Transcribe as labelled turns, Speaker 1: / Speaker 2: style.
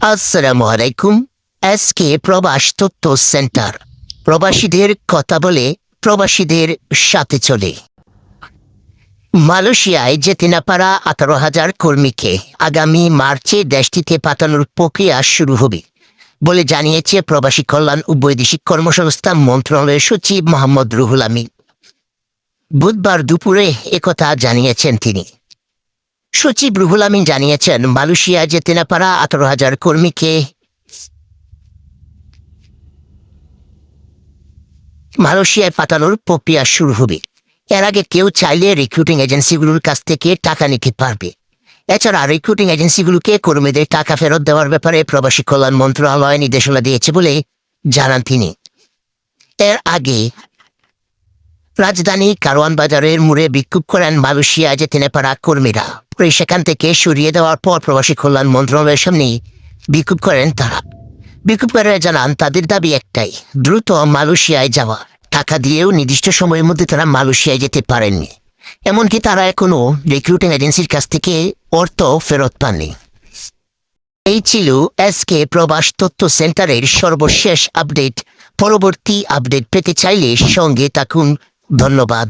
Speaker 1: আসসালামু আলাইকুম এসকে প্রবাস তথ্য সেন্টার। প্রবাসীদের কথা বলে প্রবাসীদের সাথে চলে। মালয়েশিয়ায় যেতে না পারা আঠারো হাজার কর্মীকে আগামী মার্চে দেশটিতে পাঠানোর প্রক্রিয়া শুরু হবে বলে জানিয়েছে প্রবাসী কল্যাণ ও বৈদেশিক কর্মসংস্থান মন্ত্রণালয়ের সচিব মোহাম্মদ রুহুল আমিন। বুধবার দুপুরে একথা জানিয়েছেন তিনি। সচিব রুহুল আমিন জানিয়েছেন, মালয়েশিয়া যেতে না পারা আঠারো হাজার কর্মীকে মালয়েশিয়ায় পাঠানোর প্রক্রিয়া শুরু হবে। এর আগে কেউ চাইলে রিক্রুটিং এজেন্সিগুলোর কাছ থেকে টাকা নিতে পারবে। এছাড়া রিক্রুটিং এজেন্সিগুলোকে কর্মীদের টাকা ফেরত দেওয়ার ব্যাপারে প্রবাসী কল্যাণ মন্ত্রণালয় নির্দেশনা দিয়েছে বলে জানান তিনি। এর আগে রাজধানী কারওয়ান বাজারের মুড়ে বিক্ষোভ করেন মালয়েশিয়া যেতে পারা কর্মীরা। পরে সেখান থেকে সরিয়ে দেওয়ার পর প্রবাসী কল্যাণ মন্ত্রণালয়ের সামনে বিক্ষোভ করেন তারা। বিক্ষোভকারীরা জানান, তাদের দাবি একটাই, দ্রুত মালয়েশিয়ায় যাওয়া টাকা দিয়েও নির্দিষ্ট সময়ের মধ্যে তারা মালয়েশিয়ায় যেতে পারেননি। এমনকি তারা এখনও রিক্রুটিং এজেন্সির কাছ থেকে অর্থ ফেরত পাননি। এই ছিল এসকে প্রবাস তথ্য সেন্টারের সর্বশেষ আপডেট। পরবর্তী আপডেট পেতে চাইলে সঙ্গে থাকুন। ধন্যবাদ।